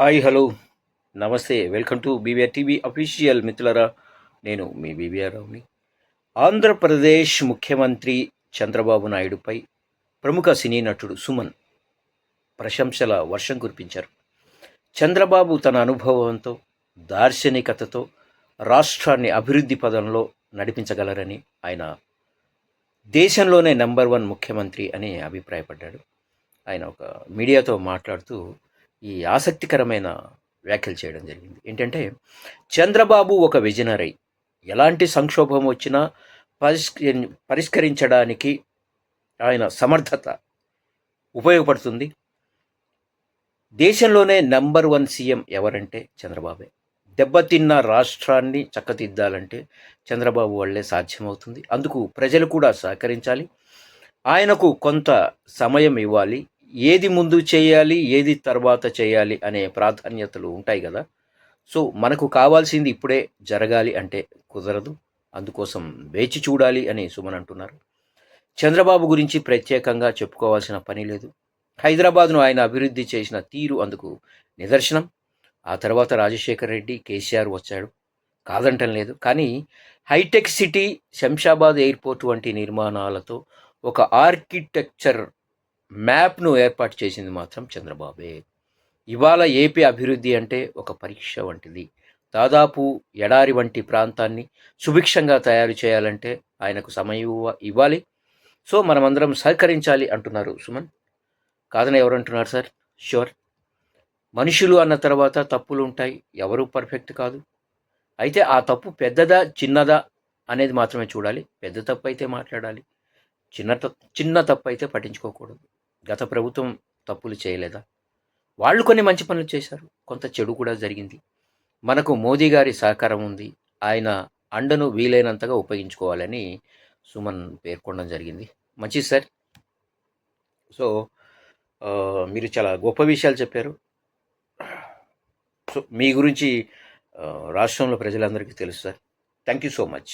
Hi hello. నమస్తే. Welcome to BVR TV official మిత్రులరా నేను మీ బీవీఆర్ రావుని ఆంధ్రప్రదేశ్ ముఖ్యమంత్రి చంద్రబాబు నాయుడుపై ప్రముఖ సినీ నటుడు సుమన్ ప్రశంసల వర్షం కురిపించారు. చంద్రబాబు తన అనుభవంతో దార్శనికతతో రాష్ట్రాన్ని అభివృద్ధి పదంలో నడిపించగలరని ఆయన దేశంలోనే నెంబర్ వన్ ముఖ్యమంత్రి అని అభిప్రాయపడ్డాడు. ఆయన ఒక మీడియాతో మాట్లాడుతూ ఈ ఆసక్తికరమైన వ్యాఖ్యలు చేయడం జరిగింది. ఏంటంటే చంద్రబాబు ఒక విజనరీ. ఎలాంటి సంక్షోభం వచ్చినా పరిష్కరి పరిష్కరించడానికి ఆయన సమర్థత ఉపయోగపడుతుంది. దేశంలోనే నెంబర్ వన్ సీఎం ఎవరంటే చంద్రబాబే. దెబ్బతిన్న రాష్ట్రాన్ని చక్కదిద్దాలంటే చంద్రబాబు వల్లే సాధ్యమవుతుంది. అందుకు ప్రజలు కూడా సహకరించాలి. ఆయనకు కొంత సమయం ఇవ్వాలి. ఏది ముందు చేయాలి ఏది తర్వాత చేయాలి అనే ప్రాధాన్యతలు ఉంటాయి కదా. సో మనకు కావాల్సింది ఇప్పుడే జరగాలి అంటే కుదరదు. అందుకోసం వేచి చూడాలి అని సుమన్ అంటున్నారు. చంద్రబాబు గురించి ప్రత్యేకంగా చెప్పుకోవాల్సిన పని లేదు. హైదరాబాద్ను ఆయన అభివృద్ధి చేసిన తీరు అందుకు నిదర్శనం. ఆ తర్వాత రాజశేఖర్ రెడ్డి కేసీఆర్ వచ్చాడు. కాదంటం లేదు. కానీ హైటెక్ సిటీ శంషాబాద్ ఎయిర్పోర్ట్ వంటి నిర్మాణాలతో ఒక ఆర్కిటెక్చర్ మ్యాప్ను ఏర్పాటు చేసింది మాత్రం చంద్రబాబే. ఇవాళ ఏపీ అభివృద్ధి అంటే ఒక పరీక్ష వంటిది. దాదాపు ఎడారి వంటి ప్రాంతాన్ని సుభిక్షంగా తయారు చేయాలంటే ఆయనకు సమయం ఇవ్వాలి. సో మనమందరం సహకరించాలి అంటున్నారు సుమన్. కాదని ఎవరంటున్నారు సార్? ష్యూర్. మనుషులు అన్న తర్వాత తప్పులు ఉంటాయి. ఎవరు పర్ఫెక్ట్ కాదు. అయితే ఆ తప్పు పెద్దదా చిన్నదా అనేది మాత్రమే చూడాలి. పెద్ద తప్పు అయితే మాట్లాడాలి. చిన్న త- చిన్న తప్పు అయితే పట్టించుకోకూడదు. గత ప్రభుత్వం తప్పులు చేయలేదా? వాళ్ళు కొన్ని మంచి పనులు చేశారు కొంత చెడు కూడా జరిగింది. మనకు మోదీ గారి సహకారం ఉంది ఆయన అండను వీలైనంతగా ఉపయోగించుకోవాలని సుమన్ పేర్కొనడం జరిగింది. మంచిది సార్. సో మీరు చాలా గొప్ప విషయాలు చెప్పారు. సో మీ గురించి రాష్ట్రంలో ప్రజలందరికీ తెలుసు sir. Thank you so much.